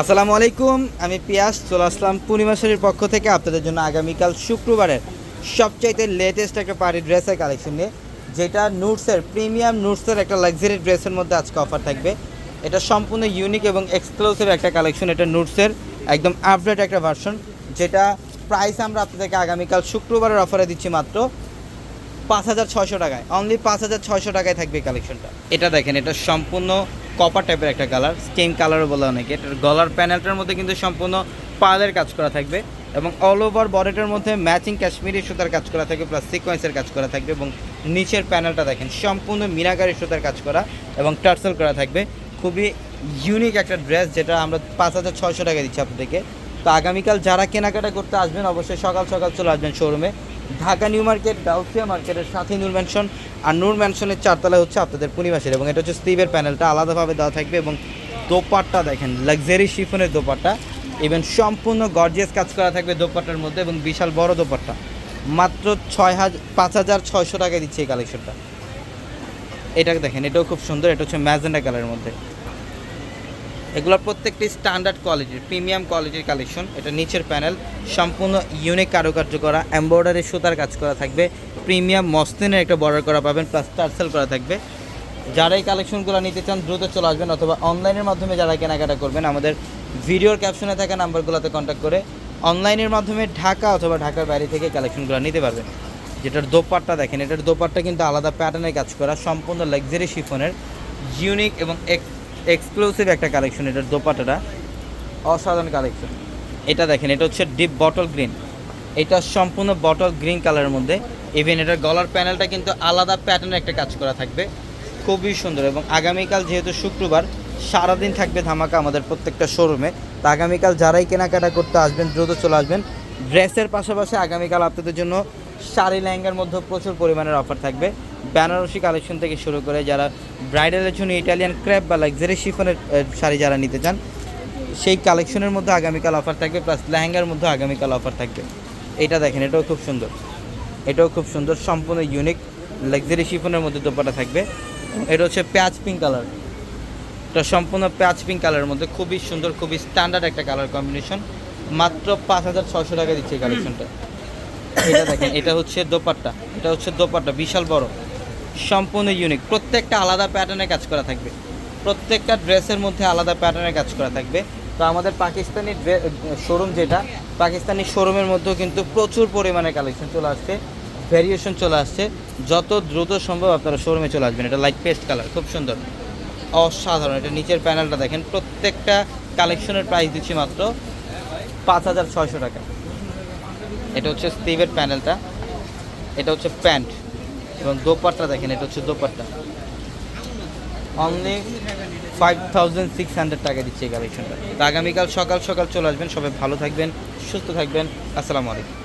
আসসালামু আলাইকুম, আমি পিয়াস, চলে আসলাম পূর্ণিমা শাড়ির পক্ষ থেকে আপনাদের জন্য আগামীকাল শুক্রবারের সবচাইতে লেটেস্ট একটা পার্টি ড্রেসের কালেকশন নিয়ে, যেটা নুটসের প্রিমিয়াম নুটসের একটা লাক্সারি ড্রেসের মধ্যে আজকে অফার থাকবে। এটা সম্পূর্ণ ইউনিক এবং এক্সক্লুসিভ একটা কালেকশন এটা নুটসের একদম আপডেট একটা ভার্সন যেটা প্রাইস আমরা আপনাদেরকে আগামীকাল শুক্রবারের অফারে দিচ্ছি মাত্র পাঁচ হাজার ছয়শো টাকায়। অনলি পাঁচ হাজার ছয়শো টাকায় থাকবে কালেকশনটা এটা দেখেন, এটা সম্পূর্ণ কপার টাইপের একটা কালার স্কিন কালারও বলে অনেকে। এটার গলার প্যানেলটার মধ্যে কিন্তু সম্পূর্ণ পালের কাজ করা থাকবে এবং অল ওভার বডিটার মধ্যে ম্যাচিং কাশ্মীরি সুতার কাজ করা থাকবে প্লাস সিকোয়েন্সের কাজ করা থাকবে এবং নিচের প্যানেলটা দেখেন, সম্পূর্ণ মিনাকারি সুতার কাজ করা এবং টার্সেল করা থাকবে। খুবই ইউনিক একটা ড্রেস যেটা আমরা পাঁচ হাজার ছয়শো টাকা দিচ্ছি আপনাদেরকে। তো আগামীকাল যারা কেনাকাটা করতে আসবেন, অবশ্যই সকাল সকাল চলে আসবেন শোরুমে ঢাকা নিউ মার্কেট ডাউসিয়া মার্কেটের সাথে নূর ম্যানশন আর নূর ম্যানশনের চারতলা হচ্ছে আপনাদের পূর্ণিমাসের এবং এটা হচ্ছে স্টিভের প্যানেলটা, আলাদাভাবে দেওয়া থাকবে এবং দোপাট্টা দেখেন লাক্সারি শিফনের দোপাট্টা। ইভেন সম্পূর্ণ গর্জিয়াস কাজ করা থাকবে দোপাট্টার মধ্যে এবং বিশাল বড় দোপাট্টা। মাত্র ছয় হাজার পাঁচ হাজার ছয়শো টাকায় দিচ্ছে এই কালেকশনটা এটা দেখেন, এটাও খুব সুন্দর, এটা হচ্ছে ম্যাজেন্ডা কালারের মধ্যে। এগুলো প্রত্যেকটি স্ট্যান্ডার্ড কোয়ালিটির প্রিমিয়াম কোয়ালিটির কালেকশন এটা নিচের প্যানেল সম্পূর্ণ ইউনিক কারুকার্য করা এমব্রয়ডারি সুতার কাজ করা থাকবে। প্রিমিয়াম মসলিনের একটা বর্ডার করা পাবেন প্লাস টার্সেল করা থাকবে। যারা এই কালেকশনগুলো নিতে চান, দ্রুত চলে আসবেন অথবা অনলাইনের মাধ্যমে যারা কেনাকাটা করবেন, আমাদের ভিডিওর ক্যাপশনে থাকা নাম্বারগুলোতে কন্ট্যাক্ট করে অনলাইনের মাধ্যমে ঢাকা অথবা ঢাকার বাইরে থেকে কালেকশনগুলো নিতে পারবেন। যেটার দোপাট্টা দেখেন, এটার দোপাট্টা কিন্তু আলাদা প্যাটার্নের কাজ করা, সম্পূর্ণ লাক্সারি শিফনের ইউনিক এবং এক্সক্লুসিভ একটা কালেকশন এটার দোপাট্টাটা। অসাধারণ কালেকশন এটা দেখেন, এটা হচ্ছে ডিপ বটল গ্রিন এটা সম্পূর্ণ বটল গ্রিন কালারের মধ্যে। ইভেন এটার গলার প্যানেলটা কিন্তু আলাদা প্যাটার্নের একটা কাজ করা থাকবে। খুবই সুন্দর এবং আগামীকাল যেহেতু শুক্রবার, সারাদিন থাকবে ধামাকা আমাদের প্রত্যেকটা শোরুমে তো আগামীকাল যারাই কেনাকাটা করতে আসবেন, দ্রুত চলে আসবেন। ড্রেসের পাশাপাশি আগামীকাল আপনাদের জন্য শাড়ি লেহেঙ্গার মধ্যে প্রচুর পরিমাণের অফার থাকবে। বেনারসি কালেকশন থেকে শুরু করে যারা ব্রাইডালের জন্য ইটালিয়ান ক্র্যাপ বা লাক্সারি শিফনের শাড়ি যারা নিতে চান সেই কালেকশনের মধ্যে আগামীকাল অফার থাকবে প্লাস লেহেঙ্গার মধ্যে আগামীকাল অফার থাকবে। এটা দেখেন এটাও খুব সুন্দর। এটাও খুব সুন্দর সম্পূর্ণ ইউনিক লাক্সারি শিফনের মধ্যে দোপাটা থাকবে। এটা হচ্ছে প্যাচ পিঙ্ক কালার। এটা সম্পূর্ণ প্যাচ পিঙ্ক কালারের মধ্যে খুবই সুন্দর খুবই স্ট্যান্ডার্ড একটা কালার কম্বিনেশন মাত্র পাঁচ হাজার ছশো টাকা দিচ্ছে এই কালেকশনটা এটা দেখেন এটা হচ্ছে দোপাট্টা এটা হচ্ছে দোপাট্টা বিশাল বড়। সম্পূর্ণ ইউনিক প্রত্যেকটা আলাদা প্যাটার্নে কাজ করা থাকবে। প্রত্যেকটা ড্রেসের মধ্যে আলাদা প্যাটার্নে কাজ করা থাকবে। তো আমাদের পাকিস্তানি শোরুম যেটা, পাকিস্তানি শোরুমের মধ্যেও কিন্তু প্রচুর পরিমাণে কালেকশন চলে আসছে ভ্যারিয়েশন চলে আসছে। যত দ্রুত সম্ভব আপনারা শোরুমে চলে আসবেন। এটা লাইট পেস্ট কালার খুব সুন্দর। অসাধারণ। এটা নিচের প্যানেলটা দেখেন, প্রত্যেকটা কালেকশনের প্রাইস দিচ্ছি মাত্র পাঁচ হাজার ছয়শো টাকা। এটা হচ্ছে স্টিভের প্যানেলটা এটা হচ্ছে প্যান্ট এবং দোপাট্টা দেখেন, এটা হচ্ছে dupatta. Only five thousand six hundred taka দিচ্ছে এই কালেকশনটা তো আগামীকাল সকাল সকাল চলে আসবেন, সবাই ভালো থাকবেন, সুস্থ থাকবেন। আসসালামু আলাইকুম।